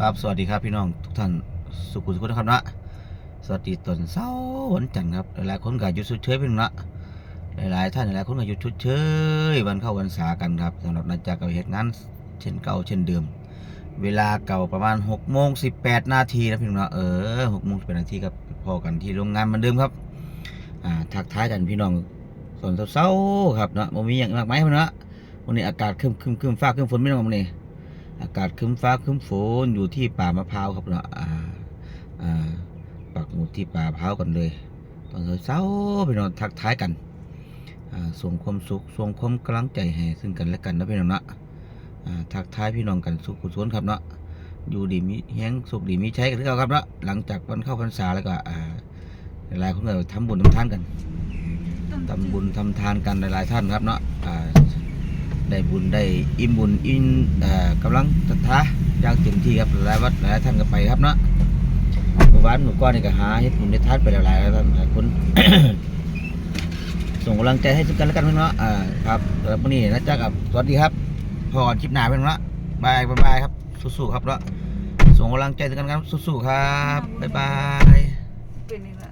ครับสวัสดีครับพี่น้องทุกท่านสุขุมสุขนะครับนะสวัสดีตอนเช้าวันจันทร์ครับหลายๆคนก็หยุดชุดเชยพี่น้องนะหลายๆท่านหลายๆคนก็หยุดชุดเชยวันเข้าวันษากันครับสำหรับนาจากกับเหตุงานเช่นเก่าเช่นเดิม เวลาเก่าประมาณ6โมง18นาทีนะพี่น้องนะเออ6โมง18นาทีครับพอกันที่โรงงานเหมือนเดิมครับอ่าทักทายกันพี่น้องส่วนเช้าๆครับเนาะบ่มีอย่างมากมายพี่น้องนะวันนี้อากาศครึมครึมครึมฟ้าครึมฝนไม่ต้องวันนี้ อากาศคึ้มฟ้าคึ้มฝนอยู่ที่ป่ามะพร้าวครับเนาะอ่าอ่าปักหมุดที่ป่ามะพร้าวกันเลยตอนเช้าๆพี่น้องทักทายกันอ่าส่งความสุขส่งความกำลังใจให้ซึ่งกันและกันนะพี่น้องเนาะอ่าทักทายพี่น้องกันสุขสวนครับเนาะอยู่ดีมีแห้งสุขดีมีใช้กันที่เราครับเนาะหลังจากวันเข้าพรรษาแล้วก็อ่าหลายคนก็ทำบุญทำทานกันทำบุญทำทานกันหลายๆท่านครับเนาะอ่า ได้บุญได้อิ่มบุญอิ่มกำลังศรัทธาอย่างเต็มที่ครับหลายวัดหลายท่านก็ไปครับเนาะเมื่อวานเมื่ก่อนนี่ก็หาเฮ็ดบุญได้ทานไปแล้วหลายท่านหลายคนส่งกำลังใจให้ซึ่งกันและกันเพื่อนเนาะอ่าครับสำหรับวันนี้นะจ๊ะครับสวัสดีครับพอกันคลิปหน้าเพื่อนเนาะบายบายบายครับสู้ๆครับเนาะส่งกำลังใจซึ่งกันและกันสู้ๆครับบ๊ายบายเป็นนี่แหละ